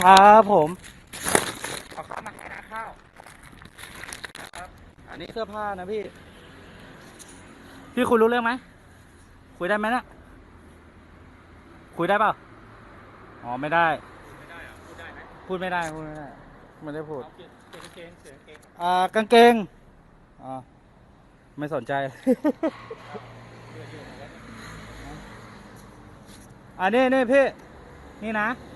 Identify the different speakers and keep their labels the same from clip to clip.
Speaker 1: ครับผม
Speaker 2: เอาข้าวมาให้นะข้าว
Speaker 1: อันนี้เสื้อผ้านะพี่ พี่คุยรู้เรื่องไหม คุยได้ไหมเนะคุยได้เปล่าอ๋อไม่ได้
Speaker 2: ไม่ได้เหรอพูดได้ไหม
Speaker 1: พูดไม่ได้พูดไม่ได้ไม่ได้พูด
Speaker 2: เอาเปลี่ยนเปลี่ยนกางเกงเปลี่ยนกางเกง
Speaker 1: อ่ากางเกงอ่าไม่สนใจ
Speaker 2: เสื้อยืดแล้ว
Speaker 1: อันนี้นี่พี่ นี่นะ
Speaker 2: ไว้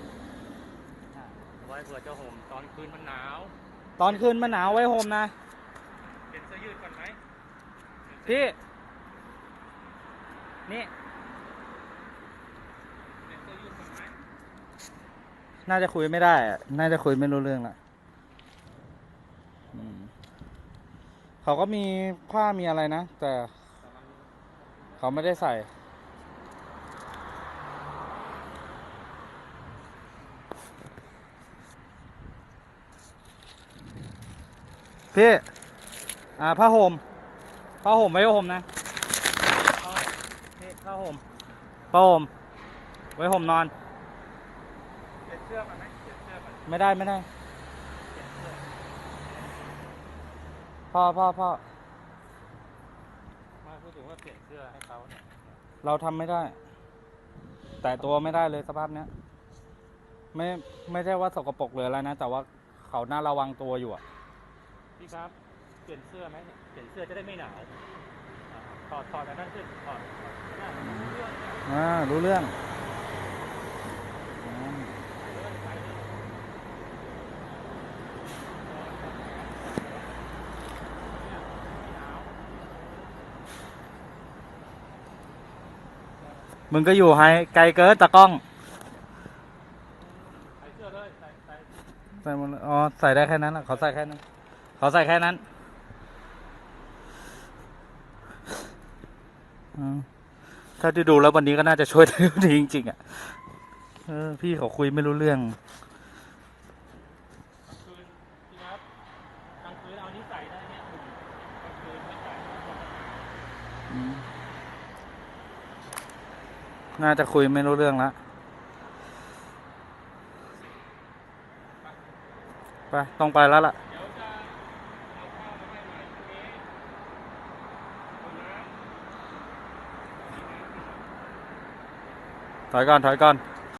Speaker 2: เผื่อจะห่มตอนคืนมันหนาว
Speaker 1: ตอนคืนมันหนาวไว้โฮมนะ
Speaker 2: เปลี่ยนเสื้อยืดก่อนไหม
Speaker 1: พี่นี่
Speaker 2: เปลี่ยนเสื้อยืดก่อนไหม
Speaker 1: น่าจะคุยไม่ได้อะน่าจะคุยไม่รู้เรื่องละอืมเขาก็มีผ้ามีอะไรนะ แต่
Speaker 2: แต่มัน
Speaker 1: เขาไม่ได้ใส่ พี่ อ่าผ้าห่มผ้าห่มไว้ห่มนะเอาพี่ผ้าห่มผ้าห่มไว้ห่มนอน
Speaker 2: เปลี่ยนเสื้อก่อนไหมเปลี่ยนเสื้อก่อน
Speaker 1: ไม่ได้ไม่ได้
Speaker 2: เปลี่ยนเสื้อ
Speaker 1: พ่อพ่อพ่อ
Speaker 2: มาพูดถึงว่าเปลี่ยนเสื้อให้เขาเนี่ย
Speaker 1: เราทำไม่ได้ แต่ตัวไม่ได้เลยสภาพเนี้ย ไม่ไม่ใช่ว่าสกปรกเลยอะไรนะ แต่ว่าเขาน่าระวังตัวอยู่อะ
Speaker 2: พี่ครับ เปลี่ยนเสื้อไหมเนี่ยเปลี่ยนเสื้อจะได้ไม่หนาวอ่าถอดถอดอันนั้นขึ้นถอดถอดหน้าเรื่อง
Speaker 1: อ่ารู้เรื่องอืม
Speaker 2: เรื่องไปเรื่อง
Speaker 1: มึงก็อยู่ให้ไกลเกินตากล้อง
Speaker 2: ใส่เสื้อเลยใส่ใส่
Speaker 1: ใส่หมดเลยอ๋อ ใส่ได้แค่นั้นอะเขาใส่แค่นั้น เขาใส่แค่นั้นอืมถ้าที่ดูแล้ววันนี้ก็น่าจะช่วยได้ดีจริงๆอะเออพี่เขาคุยไม่รู้เรื่อง
Speaker 2: กลางคืนพี่ครับกลางคืนเอานี้ใส่ได้เนี่ยกลางคืนไม่ใส่
Speaker 1: อืมน่าจะคุยไม่รู้เรื่องละไป ต้องไปแล้วล่ะ
Speaker 2: เดี๋ยวจะเอาข้าวมาให้ไหมพรุ่งนี้เอาน้ำ
Speaker 1: ถอยก่อนถอยก่อน